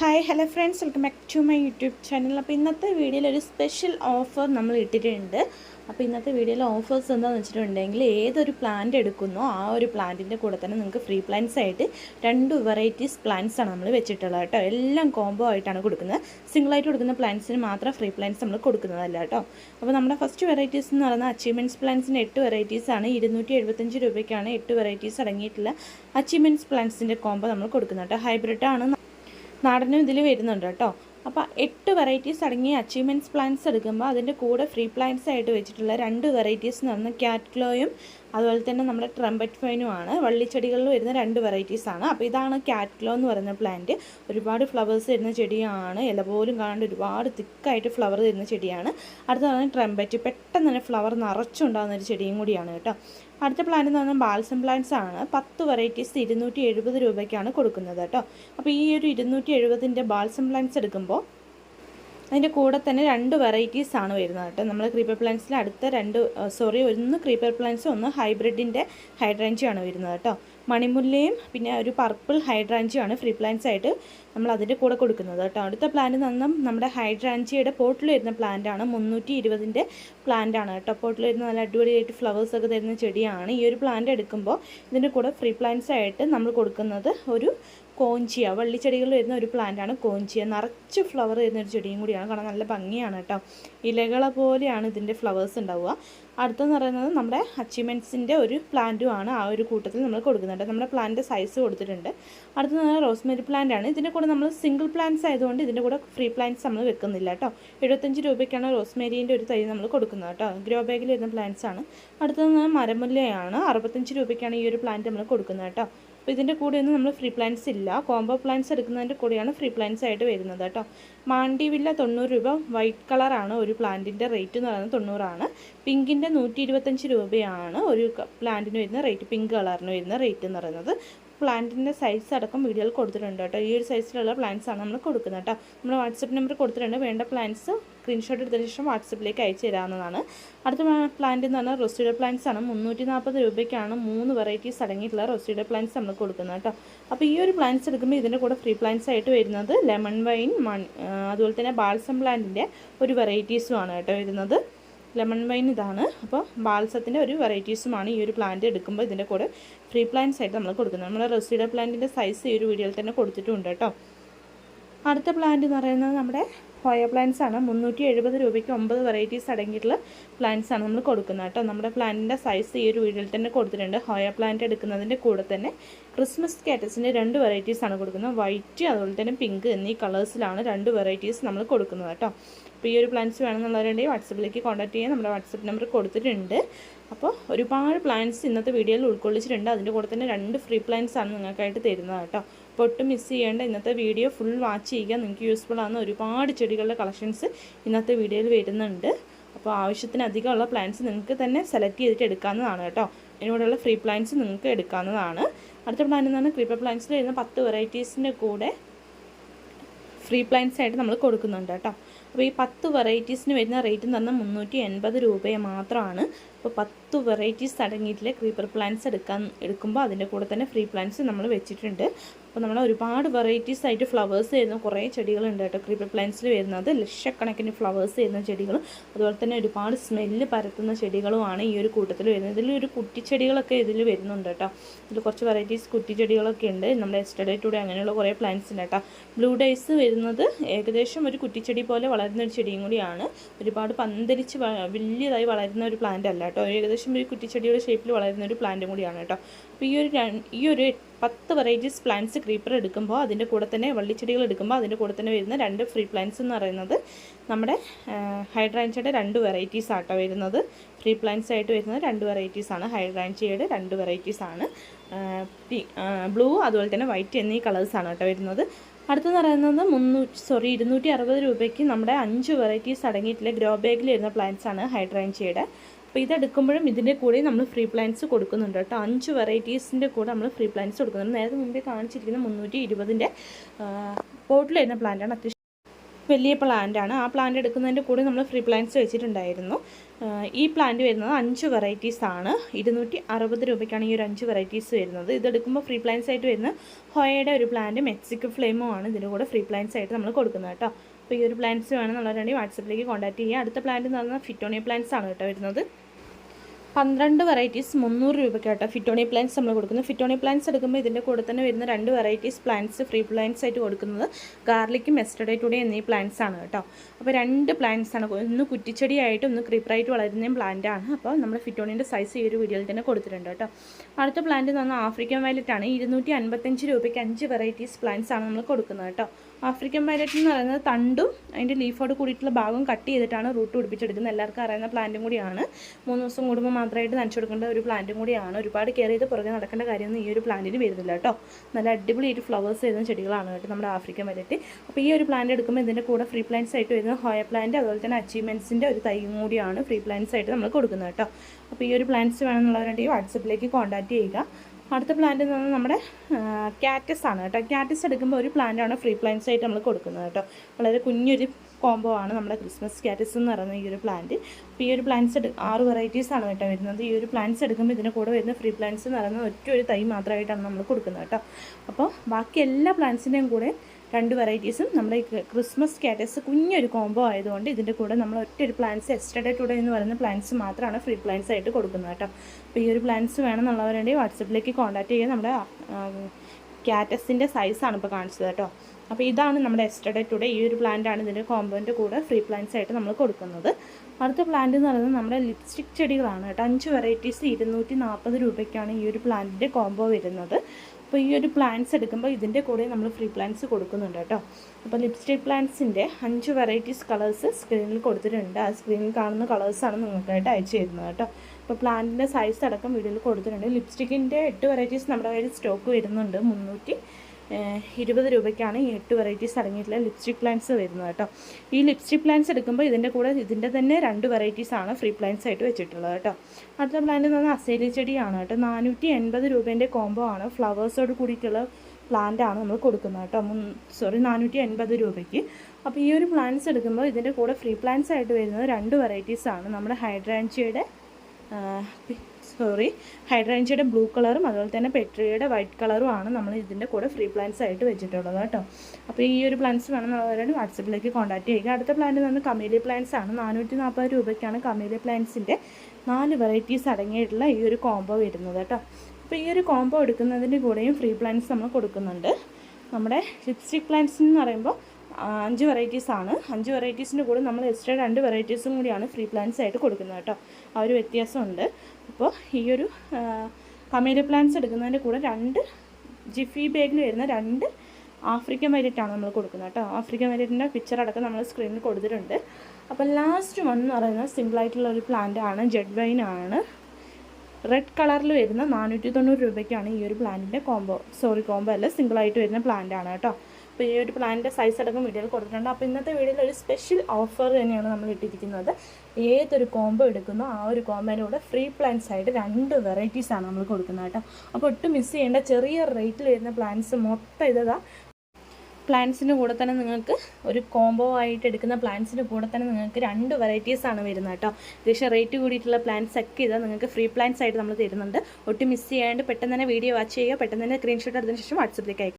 Hi hello friends welcome back to my YouTube channel അപ്പോൾ ഇന്നത്തെ വീഡിയോയിൽ ഒരു സ്പെഷ്യൽ ഓഫർ നമ്മൾ ഇട്ടിട്ടുണ്ട്. അപ്പോൾ ഇന്നത്തെ വീഡിയോയിൽ ഓഫേഴ്സ് എന്താണെന്ന് വെച്ചിട്ടുണ്ടെങ്കിൽ ഏതൊരു പ്ലാന്റ് എടുക്കുന്നോ ആ ഒരു പ്ലാന്റിന്റെ കൂടെ തന്നെ നിങ്ങൾക്ക് ഫ്രീ പ്ലാന്റ്സ് ആയിട്ട് രണ്ട് വെറൈറ്റീസ് പ്ലാന്റ്സ് ആണ് നമ്മൾ വെച്ചിട്ടുള്ളത് കേട്ടോ. എല്ലാം കോംബോ ആയിട്ടാണ് കൊടുക്കുന്നത്. സിംഗിളായിട്ട് കൊടുക്കുന്ന പ്ലാന്റ്സിന് മാത്രം ഫ്രീ പ്ലാന്റ്സ് നമ്മൾ കൊടുക്കുന്നതല്ല കേട്ടോ. അപ്പോൾ നമ്മുടെ ഫസ്റ്റ് വെറൈറ്റീസ് എന്ന് പറയുന്നത് അച്ചീവ്മെന്റ്സ് പ്ലാന്റ്സിന്റെ എട്ട് വെറൈറ്റീസ് ആണ്. ഇരുന്നൂറ്റി എഴുപത്തഞ്ച് രൂപയ്ക്കാണ് എട്ട് വെറൈറ്റീസ് അടങ്ങിയിട്ടുള്ള അച്ചീവ്മെന്റ്സ് പ്ലാന്റ്സിന്റെ കോംബോ നമ്മൾ കൊടുക്കുന്നത് കേട്ടോ. ഹൈബ്രിഡ് ആണ്. നാടനും ഇതിൽ വരുന്നുണ്ട് കേട്ടോ. അപ്പോൾ എട്ട് വെറൈറ്റീസ് അടങ്ങിയ അച്ചീവ്മെന്റ്സ് പ്ലാൻസ് എടുക്കുമ്പോൾ അതിന്റെ കൂടെ ഫ്രീ പ്ലാൻസ് ആയിട്ട് വെച്ചിട്ടുള്ള രണ്ട് വെറൈറ്റീസ് എന്ന് പറഞ്ഞാൽ ക്യാറ്റ്ഗ്ലോയും അതുപോലെ തന്നെ നമ്മുടെ ട്രംപറ്റ് ആണ്. വള്ളിച്ചെടികളിൽ വരുന്ന രണ്ട് വെറൈറ്റീസ് ആണ്. അപ്പോൾ ഇതാണ് കാറ്റ്ലോ എന്ന് പറയുന്ന പ്ലാന്റ് ഒരുപാട് ഫ്ലവേഴ്സ് വരുന്ന ചെടിയാണ്. ഇല പോലും കാണാണ്ട് ഒരുപാട് തിക്കായിട്ട് ഫ്ലവർ തരുന്ന ചെടിയാണ്. അടുത്ത പറഞ്ഞാൽ ട്രംപറ്റ് പെട്ടെന്ന് തന്നെ ഫ്ലവർ നിറച്ചുണ്ടാകുന്ന ഒരു ചെടിയും കൂടിയാണ് കേട്ടോ. അടുത്ത പ്ലാന്റ് എന്ന് പറഞ്ഞാൽ ബാൽസം പ്ലാന്റ്സ് ആണ്. പത്ത് വെറൈറ്റീസ് ഇരുന്നൂറ്റി എഴുപത് രൂപയ്ക്കാണ് കൊടുക്കുന്നത് കേട്ടോ. അപ്പോൾ ഈ ഒരു ഇരുന്നൂറ്റി എഴുപതിന്റെ ബാൽസം പ്ലാന്റ്സ് എടുക്കുമ്പോൾ അതിന്റെ കൂടെ തന്നെ രണ്ട് വെറൈറ്റീസ് ആണ് വരുന്നത് കേട്ടോ. നമ്മൾ ക്രീപ്പർ പ്ലാന്റ്സിൽ അടുത്ത രണ്ട് സോറി ഒന്ന് ക്രീപ്പർ പ്ലാന്റ്സ് ഒന്ന് ഹൈബ്രിഡിന്റെ ഹൈഡ്രഞ്ചിയാണ് വരുന്നത് കേട്ടോ. മണിമുല്ലയും പിന്നെ ഒരു പർപ്പിൾ ഹൈഡ്രാഞ്ചിയാണ് ഫ്രീ പ്ലാന്റ്സ് ആയിട്ട് നമ്മൾ അതിന്റെ കൂടെ കൊടുക്കുന്നത് കേട്ടോ. അടുത്ത പ്ലാന്റ് നിന്നും നമ്മുടെ ഹൈഡ്രാഞ്ചിയുടെ പോട്ടിൽ വരുന്ന പ്ലാന്റ് ആണ്. മുന്നൂറ്റി ഇരുപതിന്റെ പ്ലാന്റ് ആണ് കേട്ടോ. പോട്ടിൽ വരുന്ന നല്ല അടിപൊളിയായിട്ട് ഫ്ലവേഴ്സ് ഒക്കെ തരുന്ന ചെടിയാണ്. ഈ ഒരു പ്ലാന്റ് എടുക്കുമ്പോൾ ഇതിന്റെ കൂടെ ഫ്രീ പ്ലാന്റ്സ് ആയിട്ട് നമ്മൾ കൊടുക്കുന്നത് ഒരു കോഞ്ചിയ. വള്ളിച്ചെടികളിൽ വരുന്ന ഒരു പ്ലാന്റാണ് കോഞ്ചിയ. നിറച്ച് ഫ്ലവർ വരുന്ന ഒരു ചെടിയും കൂടിയാണ്. കാരണം നല്ല ഭംഗിയാണ് കേട്ടോ. ഇലകളെ പോലെയാണ് ഇതിന്റെ ഫ്ലവേഴ്സ് ഉണ്ടാവുക. അടുത്തെന്ന് പറയുന്നത് നമ്മുടെ അച്ചീവ്മെന്റ്സിന്റെ ഒരു പ്ലാന്റും ആണ് ആ ഒരു കൂട്ടത്തിൽ നമ്മൾ കൊടുക്കുന്നുണ്ട്. നമ്മുടെ പ്ലാന്റ് സൈസ് കൊടുത്തിട്ടുണ്ട്. അടുത്തെന്ന് പറഞ്ഞാൽ റോസ്മെരി പ്ലാന്റ് ആണ്. ഇതിന്റെ കൂടെ നമ്മൾ സിംഗിൾ പ്ലാന്റ്സ് ആയതുകൊണ്ട് ഇതിന്റെ കൂടെ ഫ്രീ പ്ലാന്റ്സ് നമ്മൾ വെക്കുന്നില്ല കേട്ടോ. എഴുപത്തഞ്ച് രൂപയ്ക്കാണ് റോസ്മേരീന്റെ ഒരു തൈ നമ്മൾ കൊടുക്കുന്നത് കേട്ടോ. ഗ്രോ ബാഗിൽ വരുന്ന പ്ലാന്റ്സ് ആണ്. അടുത്തത് മരമുല്ലയാണ്. അറുപത്തഞ്ച് രൂപയ്ക്കാണ് ഈ ഒരു പ്ലാന്റ് നമ്മൾ കൊടുക്കുന്നത് കേട്ടോ. അപ്പോൾ ഇതിന്റെ കൂടെയൊന്നും നമ്മൾ ഫ്രീ പ്ലാൻസ് ഇല്ല. കോംബോ പ്ലാൻസ് എടുക്കുന്നതിന്റെ കൂടെയാണ് ഫ്രീ പ്ലാൻസ് ആയിട്ട് വരുന്നത് കേട്ടോ. മാണ്ടിവില്ല തൊണ്ണൂറ് രൂപ വൈറ്റ് കളറാണ് ഒരു പ്ലാന്റിന്റെ റേറ്റ് എന്ന് പറയുന്നത് തൊണ്ണൂറാണ് പിങ്കിന്റെ നൂറ്റി രൂപയാണ് ഒരു പ്ലാന്റിന് വരുന്ന റേറ്റ് പിങ്ക് കളറിന് വരുന്ന റേറ്റ് എന്ന് പറയുന്നത്. പ്ലാന്റിന്റെ സൈസ് അടക്കം വീഡിയോയിൽ കൊടുത്തിട്ടുണ്ട് കേട്ടോ. ഈ ഒരു സൈസിലുള്ള പ്ലാന്റ്സ് ആണ് നമ്മൾ കൊടുക്കുന്നത് കേട്ടോ. നമ്മൾ വാട്സപ്പ് നമ്പർ കൊടുത്തിട്ടുണ്ട്. വേണ്ട പ്ലാന്റ്സ് സ്ക്രീൻഷോട്ട് എടുത്തതിന് ശേഷം വാട്സപ്പിലേക്ക് അയച്ചു തരാവുന്നതാണ്. അടുത്ത പ്ലാന്റ് എന്ന് പറഞ്ഞാൽ റൊസ്റ്റീഡർ പ്ലാന്റ്സ് ആണ്. മുന്നൂറ്റി നാൽപ്പത് രൂപയ്ക്കാണ് മൂന്ന് വെറൈറ്റീസ് അടങ്ങിയിട്ടുള്ള റൊസ്റ്റീഡർ പ്ലാന്റ്സ് നമ്മൾ കൊടുക്കുന്നത് കേട്ടോ. അപ്പോൾ ഈ ഒരു പ്ലാന്റ്സ് എടുക്കുമ്പോൾ ഇതിന്റെ കൂടെ ഫ്രീ പ്ലാന്റ്സ് ആയിട്ട് വരുന്നത് ലെമൺ വൈൻ മൺ അതുപോലെ തന്നെ ബാൽസം പ്ലാന്റിന്റെ ഒരു വെറൈറ്റീസുമാണ് കേട്ടോ വരുന്നത്. ലെമൺ വൈൻ ഇതാണ്. അപ്പോൾ ബാൽസത്തിന്റെ ഒരു വെറൈറ്റീസുമാണ് ഈ ഒരു പ്ലാന്റ് എടുക്കുമ്പോൾ ഇതിന്റെ കൂടെ ഫ്രീ പ്ലാന്റ്സ് ആയിട്ട് നമ്മൾ കൊടുക്കുന്നത്. നമ്മൾ റെസിഡ പ്ലാന്റിന്റെ സൈസ് ഈ ഒരു വീഡിയോയിൽ തന്നെ കൊടുത്തിട്ടുണ്ട് കേട്ടോ അടുത്ത പ്ലാന്റ് എന്ന് പറയുന്നത് നമ്മുടെ ഹോയ പ്ലാന്റ്സ് ആണ്. മുന്നൂറ്റി എഴുപത് രൂപയ്ക്ക് ഒമ്പത് വെറൈറ്റീസ് അടങ്ങിയിട്ടുള്ള പ്ലാന്റ്സ് ആണ് നമ്മൾ കൊടുക്കുന്നത് കേട്ടോ നമ്മുടെ പ്ലാന്റിന്റെ സൈസ് ഈ ഒരു വീഡിയോയിൽ തന്നെ കൊടുത്തിട്ടുണ്ട്. ഹോയ പ്ലാന്റ് എടുക്കുന്നതിന്റെ കൂടെ തന്നെ ക്രിസ്മസ് കാറ്റസിന്റെ രണ്ട് വെറൈറ്റീസ് ആണ് കൊടുക്കുന്നത്. വൈറ്റ് അതുപോലെ തന്നെ പിങ്ക് എന്നീ കളേഴ്സിലാണ് രണ്ട് വെറൈറ്റീസ് നമ്മൾ കൊടുക്കുന്നത് കേട്ടോ അപ്പോൾ ഈ ഒരു പ്ലാന്റ്സ് വേണമെന്നുള്ളവരുണ്ടെങ്കിൽ വാട്സപ്പിലേക്ക് കോൺടാക്ട് ചെയ്യാൻ നമ്മുടെ വാട്സപ്പ് നമ്പർ കൊടുത്തിട്ടുണ്ട്. അപ്പോൾ ഒരുപാട് പ്ലാൻസ് ഇന്നത്തെ വീഡിയോയിൽ ഉൾക്കൊള്ളിച്ചിട്ടുണ്ട്. അതിന്റെ കൂടെ തന്നെ രണ്ട് ഫ്രീ പ്ലാന്റ്സ് ആണ് നിങ്ങൾക്കായിട്ട് തരുന്നത് കേട്ടോ. അപ്പോൾ ഒട്ടും മിസ് ചെയ്യേണ്ട ഇന്നത്തെ വീഡിയോ ഫുൾ വാച്ച് ചെയ്യുക. നിങ്ങൾക്ക് യൂസ്ഫുൾ ആകുന്ന ഒരുപാട് ചെടികളുടെ കളക്ഷൻസ് ഇന്നത്തെ വീഡിയോയിൽ വരുന്നുണ്ട്. അപ്പോൾ ആവശ്യത്തിനധികമുള്ള പ്ലാൻസ് നിങ്ങൾക്ക് തന്നെ സെലക്ട് ചെയ്തിട്ട് എടുക്കാവുന്നതാണ് കേട്ടോ. ഇതിനോടുള്ള ഫ്രീ പ്ലാൻസ് നിങ്ങൾക്ക് എടുക്കാവുന്നതാണ്. അടുത്ത പ്ലാൻ എന്നാണ് ക്രീപ്പർ പ്ലാൻസിൽ വരുന്ന പത്ത് വെറൈറ്റീസിന്റെ കൂടെ ഫ്രീ പ്ലാൻസ് ആയിട്ട് നമ്മൾ കൊടുക്കുന്നുണ്ട് കേട്ടോ. അപ്പോൾ ഈ പത്ത് വെറൈറ്റീസിന് വരുന്ന റേറ്റ് പറഞ്ഞാൽ മുന്നൂറ്റി എൺപത് രൂപയെ മാത്രമാണ്. അപ്പോൾ പത്ത് വെറൈറ്റീസ് അടങ്ങിയിട്ടുള്ള ക്രീപ്പർ പ്ലാന്റ്സ് എടുക്കാൻ എടുക്കുമ്പോൾ അതിന്റെ കൂടെ തന്നെ ഫ്രീ പ്ലാന്റ്സ് നമ്മൾ വെച്ചിട്ടുണ്ട്. അപ്പോൾ നമ്മൾ ഒരുപാട് വെറൈറ്റീസ് ആയിട്ട് ഫ്ലവേഴ്സ് ചെയ്യുന്ന കുറേ ചെടികളുണ്ട് കേട്ടോ. ക്രീപ്പർ പ്ലാന്റ്സിൽ വരുന്നത് ലക്ഷക്കണക്കിന് ഫ്ലവേഴ്സ് ചെയ്യുന്ന ചെടികളും അതുപോലെ തന്നെ ഒരുപാട് സ്മെല്ല് പരത്തുന്ന ചെടികളുമാണ് ഈ ഒരു കൂട്ടത്തിൽ വരുന്നത്. ഇതിൽ ഒരു കുറ്റിച്ചെടികളൊക്കെ ഇതിൽ വരുന്നുണ്ട് കേട്ടോ. ഇതിൽ കുറച്ച് വെറൈറ്റീസ് കുറ്റിച്ചെടികളൊക്കെ ഉണ്ട്. നമ്മുടെ എസ്റ്റഡേ ടുഡേ അങ്ങനെയുള്ള കുറേ പ്ലാന്റ്സ് ഉണ്ട് കേട്ടോ. ബ്ലൂ ഡേയ്സ് വരുന്നത് ഏകദേശം ഒരു കുറ്റിച്ചെടി പോലെ വളരുന്ന ഒരു ചെടിയും കൂടിയാണ്. ഒരുപാട് പന്തലിച്ച് വലിയതായി വളരുന്ന ഒരു പ്ലാന്റ് അല്ല കേട്ടോ. ഏകദേശം ഒരു കുറ്റിച്ചെടിയുടെ ഷേപ്പിൽ വളരുന്ന ഒരു പ്ലാന്റും കൂടിയാണ് കേട്ടോ. അപ്പോൾ ഈ ഒരു ഈ ഒരു പത്ത് വെറൈറ്റീസ് പ്ലാന്റ്സ് ക്രീപ്പർ എടുക്കുമ്പോൾ അതിന്റെ കൂടെ തന്നെ വള്ളിച്ചെടികൾ എടുക്കുമ്പോൾ അതിന്റെ കൂടെ തന്നെ വരുന്ന രണ്ട് ഫ്രീ പ്ലാന്റ്സ് എന്ന് പറയുന്നത്. നമ്മുടെ ഹൈഡ്രാൻഷ്യയുടെ രണ്ട് വെറൈറ്റീസ് ആട്ടോ വരുന്നത്. ഫ്രീ പ്ലാന്റ്സ് ആയിട്ട് വരുന്നത് രണ്ട് വെറൈറ്റീസ് ആണ്. ഹൈഡ്രാഞ്ചയുടെ രണ്ട് വെറൈറ്റീസ് ആണ്. ബ്ലൂ അതുപോലെ തന്നെ വൈറ്റ് എന്നീ കളേഴ്സാണ് കേട്ടോ വരുന്നത്. അടുത്തെന്ന് പറയുന്നത് മുന്നൂറ്റി സോറി ഇരുന്നൂറ്റി അറുപത് രൂപയ്ക്ക് നമ്മുടെ അഞ്ച് വെറൈറ്റീസ് അടങ്ങിയിട്ടുള്ള ഗ്രോ ബാഗിൽ വരുന്ന പ്ലാന്റ്സാണ് ഹൈഡ്രാഞ്ചയുടെ അപ്പോൾ ഇതെടുക്കുമ്പോഴും ഇതിന്റെ കൂടെ നമ്മൾ ഫ്രീ പ്ലാന്റ്സ് കൊടുക്കുന്നുണ്ട് കേട്ടോ. അഞ്ച് വെറൈറ്റീസിന്റെ കൂടെ നമ്മൾ ഫ്രീ പ്ലാന്റ്സ് കൊടുക്കുന്നുണ്ട്. നേരത്തെ മുമ്പേ കാണിച്ചിരിക്കുന്ന മുന്നൂറ്റി ഇരുപതിന്റെ പോട്ടിൽ വരുന്ന പ്ലാന്റാണ് അത്യാവശ്യം വലിയ പ്ലാന്റാണ് ആ പ്ലാന്റ് എടുക്കുന്നതിന്റെ കൂടെ നമ്മൾ ഫ്രീ പ്ലാന്റ്സ് വെച്ചിട്ടുണ്ടായിരുന്നു. ഈ പ്ലാന്റ് വരുന്നത് അഞ്ച് വെറൈറ്റീസ് ആണ്. ഇരുന്നൂറ്റി അറുപത് രൂപയ്ക്കാണ് ഈ ഒരു അഞ്ച് വെറൈറ്റീസ് വരുന്നത്. ഇതെടുക്കുമ്പോൾ ഫ്രീ പ്ലാന്റ്സ് ആയിട്ട് വരുന്ന ഹോയയുടെ ഒരു പ്ലാന്റ് മെക്സിക്കോ ഫ്ലെയിമോ ആണ് ഇതിന്റെ കൂടെ ഫ്രീ പ്ലാന്റ്സ് ആയിട്ട് നമ്മൾ കൊടുക്കുന്നത് കേട്ടോ. അപ്പോൾ ഈ ഒരു പ്ലാന്റ്സ് വേണമെന്നുള്ളവരുണ്ടെങ്കിൽ വാട്സപ്പിലേക്ക് കോൺടാക്ട് ചെയ്യുക. അടുത്ത പ്ലാന്റ് എന്ന് പറഞ്ഞാൽ ഫിറ്റോണിയ പ്ലാന്റ്സ് ആണ് കേട്ടോ വരുന്നത്. പന്ത്രണ്ട് വെറൈറ്റീസ് മുന്നൂറ് രൂപയ്ക്ക് കേട്ടോ ഫിറ്റോണി പ്ലാന്റ്സ് നമ്മൾ കൊടുക്കുന്നത്. ഫിറ്റോണി പ്ലാന്റ്സ് എടുക്കുമ്പോൾ ഇതിന്റെ കൂടെ തന്നെ വരുന്ന രണ്ട് വെറൈറ്റീസ് പ്ലാന്റ്സ് ഫ്രീ പ്ലാന്റ്സ് ആയിട്ട് കൊടുക്കുന്നത് ഗാർലിക്കും മെസ്റ്റഡേ ടുഡേ എന്നീ പ്ലാന്റ്സ് ആണ് കേട്ടോ. അപ്പോൾ രണ്ട് പ്ലാന്റ്സ് ആണ്. ഒന്ന് കുറ്റിച്ചെടിയായിട്ടും ഒന്ന് ക്രീപ്പറായിട്ട് വളരുന്നതും പ്ലാന്റ് ആണ്. അപ്പോൾ നമ്മൾ ഫിറ്റോണിന്റെ സൈസ് ഈ ഒരു വീഡിയോയിൽ തന്നെ കൊടുത്തിട്ടുണ്ട് കേട്ടോ. അടുത്ത പ്ലാന്റ് എന്ന് പറഞ്ഞാൽ ആഫ്രിക്കൻ വയലറ്റ് ആണ്. ഇരുന്നൂറ്റി അൻപത്തഞ്ച് രൂപയ്ക്ക് അഞ്ച് വെറൈറ്റീസ് പ്ലാന്റ്സ് ആണ് നമ്മൾ കൊടുക്കുന്നത് കേട്ടോ. ആഫ്രിക്കൻ വയലറ്റ് എന്ന് പറയുന്നത് തണ്ടും അതിന്റെ ലീഫോട് കൂടിയിട്ടുള്ള ഭാഗവും കട്ട് ചെയ്തിട്ടാണ് റൂട്ട് പിടിപ്പിച്ചെടുക്കുന്നത്. എല്ലാവർക്കും അറിയുന്ന പ്ലാന്റും കൂടിയാണ്. മൂന്ന് ദിവസം കൂടുമ്പോൾ മാത്രമായിട്ട് നനച്ചു കൊടുക്കേണ്ട ഒരു പ്ലാന്റും കൂടിയാണ്. ഒരുപാട് കെയർ ചെയ്ത് പുറകെ നടക്കേണ്ട കാര്യമൊന്നും ഈ ഒരു പ്ലാന്റിന് വരുന്നില്ല കേട്ടോ. നല്ല അടിപൊളിയായിട്ട് ഫ്ലവേഴ്സ് ചെയ്യുന്ന ചെടികളാണ് കേട്ടോ നമ്മുടെ ആഫ്രിക്കൻ വയലറ്റ് അപ്പോൾ ഈ ഒരു പ്ലാന്റ് എടുക്കുമ്പോൾ ഇതിന്റെ കൂടെ ഫ്രീ പ്ലാന്റ്സ് ആയിട്ട് വരുന്ന ഹോയ പ്ലാന്റ് അതുപോലെ തന്നെ അച്ചീവ്മെന്റ്സിന്റെ ഒരു തൈയും കൂടിയാണ് ഫ്രീ പ്ലാന്റ്സ് ആയിട്ട് നമ്മൾ കൊടുക്കുന്നത് കേട്ടോ. അപ്പോൾ ഈ ഒരു പ്ലാന്റ്സ് വേണമെന്നുള്ളവരുണ്ടെങ്കിൽ വാട്സപ്പിലേക്ക് കോൺടാക്റ്റ് ചെയ്യുക. അടുത്ത പ്ലാന്റ് എന്ന് പറഞ്ഞാൽ നമ്മുടെ ക്യാറ്റസ് ആണ് കേട്ടോ. ക്യാറ്റസ് എടുക്കുമ്പോൾ ഒരു പ്ലാന്റാണ് ഫ്രീ പ്ലാന്റ്സ് ആയിട്ട് നമ്മൾ കൊടുക്കുന്നത് കേട്ടോ. വളരെ കുഞ്ഞൊരു കോംബോ ആണ് നമ്മുടെ ക്രിസ്മസ് ക്യാറ്റസ് എന്ന് പറയുന്ന ഈ ഒരു പ്ലാന്റ് അപ്പോൾ ഈ ഒരു പ്ലാന്റ്സ് എടു ആറ് വെറൈറ്റീസ് ആണ് കേട്ടോ വരുന്നത്. ഈ ഒരു പ്ലാന്റ്സ് എടുക്കുമ്പോൾ ഇതിന്റെ കൂടെ വരുന്ന ഫ്രീ പ്ലാന്റ്സ് എന്ന് പറയുന്നത് ഒറ്റ ഒരു തൈ മാത്രമായിട്ടാണ് നമ്മൾ കൊടുക്കുന്നത് കേട്ടോ. അപ്പോൾ ബാക്കി എല്ലാ പ്ലാന്റ്സിന്റെയും കൂടെ രണ്ട് വെറൈറ്റീസും നമ്മുടെ ക്രിസ്മസ് കാറ്റസ് കുഞ്ഞൊരു കോംബോ ആയതുകൊണ്ട് ഇതിന്റെ കൂടെ നമ്മൾ ഒറ്റ ഒരു പ്ലാന്റ്സ് എക്സ്റ്റഡേ ടുഡേ എന്ന് പറയുന്ന പ്ലാന്റ്സ് മാത്രമാണ് ഫ്രീ പ്ലാന്റ്സ് ആയിട്ട് കൊടുക്കുന്നത് കേട്ടോ. അപ്പോൾ ഈ ഒരു പ്ലാന്റ്സ് വേണമെന്നുള്ളവരുണ്ടെങ്കിൽ വാട്സപ്പിലേക്ക് കോൺടാക്ട് ചെയ്യുക. നമ്മുടെ കാറ്റസിന്റെ സൈസാണ് ഇപ്പോൾ കാണിച്ചത് കേട്ടോ. അപ്പോൾ ഇതാണ് നമ്മുടെ എസ്റ്റർഡേ ടുഡേ ഈ ഒരു പ്ലാന്റാണ് ഇതിന്റെ കോമ്പോന്റെ കൂടെ ഫ്രീ പ്ലാന്റ്സ് ആയിട്ട് നമ്മൾ കൊടുക്കുന്നത്. അടുത്ത പ്ലാന്റ് എന്ന് പറയുന്നത് നമ്മുടെ ലിപ്സ്റ്റിക് ചെടികളാണ് കേട്ടോ. അഞ്ച് വെറൈറ്റീസ് ഇരുന്നൂറ്റി നാൽപ്പത് രൂപയ്ക്കാണ് ഈ ഒരു പ്ലാന്റിന്റെ കോംബോ വരുന്നത്. അപ്പോൾ ഈ ഒരു പ്ലാന്റ്സ് എടുക്കുമ്പോൾ ഇതിന്റെ കൂടെ നമ്മൾ ഫ്രീ പ്ലാന്റ്സ് കൊടുക്കുന്നുണ്ട് കേട്ടോ. അപ്പോൾ ലിപ്സ്റ്റിക് പ്ലാന്റ്സിന്റെ അഞ്ച് വെറൈറ്റീസ് കളേഴ്സ് സ്ക്രീനിൽ കൊടുത്തിട്ടുണ്ട്. ആ സ്ക്രീനിൽ കാണുന്ന കളേഴ്സാണ് നിങ്ങൾക്കായിട്ട് അയച്ചു തരുന്നത് കേട്ടോ. അപ്പോൾ പ്ലാന്റിന്റെ സൈസ് അടക്കം വീഡിയോയിൽ കൊടുത്തിട്ടുണ്ട്. ലിപ്സ്റ്റിക്കിന്റെ എട്ട് വെറൈറ്റീസ് നമ്മുടെ കയ്യിൽ സ്റ്റോക്ക് വരുന്നുണ്ട്. മുന്നൂറ്റി ഇരുപത് രൂപയ്ക്കാണ് ഈ എട്ട് വെറൈറ്റീസ് അടങ്ങിയിട്ടുള്ള ലിപ്സ്റ്റിക് പ്ലാന്റ്സ് വരുന്നത് കേട്ടോ. ഈ ലിപ്സ്റ്റിക് പ്ലാന്റ്സ് എടുക്കുമ്പോൾ ഇതിന്റെ കൂടെ ഇതിന്റെ തന്നെ രണ്ട് വെറൈറ്റീസ് ആണ് ഫ്രീ പ്ലാന്റ്സ് ആയിട്ട് വെച്ചിട്ടുള്ളത് കേട്ടോ. അടുത്ത പ്ലാന്റ് എന്ന് പറഞ്ഞാൽ അസേലി ചെടിയാണ് കേട്ടോ. നാനൂറ്റി എൺപത് രൂപേന്റെ കോംബോ ആണ് ഫ്ലവേഴ്സോട് കൂടിയിട്ടുള്ള പ്ലാന്റ് ആണ് നമ്മൾ കൊടുക്കുന്നത് കേട്ടോ. സോറി നാനൂറ്റി എൺപത് രൂപയ്ക്ക്. അപ്പോൾ ഈ ഒരു പ്ലാന്റ്സ് എടുക്കുമ്പോൾ ഇതിന്റെ കൂടെ ഫ്രീ പ്ലാന്റ്സ് ആയിട്ട് വരുന്നത് രണ്ട് വെറൈറ്റീസ് ആണ്. നമ്മുടെ ഹൈഡ്രാൻഷ്യയുടെ സോറി ഹൈഡ്രാൻഷ്യയുടെ ബ്ലൂ കളറും അതുപോലെ തന്നെ പെട്രിയുടെ വൈറ്റ് കളറും ആണ് നമ്മൾ ഇതിന്റെ കൂടെ ഫ്രീ പ്ലാന്റ്സ് ആയിട്ട് വെച്ചിട്ടുള്ളത് കേട്ടോ. അപ്പോൾ ഈ ഒരു പ്ലാന്റ്സ് വേണമെന്നുള്ളവരോട് വാട്സപ്പിലേക്ക് കോൺടാക്ട് ചെയ്യുക. അടുത്ത പ്ലാന്റ് വന്ന് കമേലി പ്ലാന്റ്സ് ആണ്. നാനൂറ്റി നാൽപ്പത് രൂപയ്ക്കാണ് കമേലി പ്ലാന്റ്സിന്റെ നാല് വെറൈറ്റീസ് അടങ്ങിയിട്ടുള്ള ഈ ഒരു കോംബോ വരുന്നത് കേട്ടോ. അപ്പോൾ ഈ ഒരു കോംബോ എടുക്കുന്നതിന്റെ കൂടെയും ഫ്രീ പ്ലാന്റ്സ് നമ്മൾ കൊടുക്കുന്നുണ്ട്. നമ്മുടെ ലിപ്സ്റ്റിക് പ്ലാന്റ്സ് എന്ന് പറയുമ്പോൾ അഞ്ച് വെറൈറ്റീസ് ആണ്. അഞ്ച് വെറൈറ്റീസിന്റെ കൂടെ നമ്മൾ എക്സ്ട്രാ രണ്ട് വെറൈറ്റീസും കൂടിയാണ് ഫ്രീ പ്ലാന്റ്സ് ആയിട്ട് കൊടുക്കുന്നത് കേട്ടോ. ആ ഒരു വ്യത്യാസമുണ്ട്. അപ്പോൾ ഈ ഒരു കമേലിയ പ്ലാന്റ്സ് എടുക്കുന്നതിന്റെ കൂടെ രണ്ട് ജിഫി ബാഗിൽ വരുന്ന രണ്ട് ആഫ്രിക്കൻ വൈലറ്റാണ് നമ്മൾ കൊടുക്കുന്നത് കേട്ടോ. ആഫ്രിക്കൻ വൈലറ്റിന്റെ പിക്ചർ അടക്കം നമ്മൾ സ്ക്രീനിൽ കൊടുത്തിട്ടുണ്ട്. അപ്പോൾ ലാസ്റ്റ് വൺ എന്ന് പറയുന്നത് സിമ്പിളായിട്ടുള്ള ഒരു പ്ലാന്റ് ആണ് ജെഡ് വൈൻ ആണ്. റെഡ് കളറിൽ വരുന്ന നാനൂറ്റി തൊണ്ണൂറ് രൂപയ്ക്കാണ് ഈ ഒരു പ്ലാന്റിന്റെ കോംബോ സോറി കോംബോ അല്ല സിംഗിളായിട്ട് വരുന്ന പ്ലാന്റ് ആണ് കേട്ടോ. അപ്പോൾ ഈ ഒരു പ്ലാന്റിന്റെ സൈസ് അടക്കം വീഡിയോയിൽ കൊടുത്തിട്ടുണ്ട്. അപ്പോൾ ഇന്നത്തെ വീഡിയോയിൽ ഒരു സ്പെഷ്യൽ ഓഫർ തന്നെയാണ് നമ്മൾ ഇട്ടിരിക്കുന്നത്. ഏതൊരു കോംബോ എടുക്കുന്നോ ആ ഒരു കോംബോയുടെ കൂടെ ഫ്രീ പ്ലാന്റ്സ് ആയിട്ട് രണ്ട് വെറൈറ്റീസാണ് നമ്മൾ കൊടുക്കുന്നത് കേട്ടോ. അപ്പോൾ ഒട്ടും മിസ് ചെയ്യേണ്ട ചെറിയ റേറ്റിൽ വരുന്ന പ്ലാന്റ്സ് മൊത്തം ഇതാ പ്ലാന്റ്സിന്റെ കൂടെ തന്നെ നിങ്ങൾക്ക് ഒരു കോംബോ ആയിട്ട് എടുക്കുന്ന പ്ലാന്റ്സിന്റെ കൂടെ തന്നെ നിങ്ങൾക്ക് രണ്ട് വെറൈറ്റീസാണ് വരുന്നത് കേട്ടോ. ഏകദേശം റേറ്റ് കൂടിയിട്ടുള്ള പ്ലാന്റ്സ് ഒക്കെ ഇതാ നിങ്ങൾക്ക് ഫ്രീ പ്ലാന്റ്സ് ആയിട്ട് നമ്മൾ തരുന്നുണ്ട്. ഒട്ടും മിസ് ചെയ്യാണ്ട് പെട്ടെന്ന് തന്നെ വീഡിയോ വാച്ച് ചെയ്യുക പെട്ടെന്ന് തന്നെ സ്ക്രീൻഷോട്ട് എടുത്തതിന് ശേഷം വാട്സപ്പിലേക്ക് അയക്കുക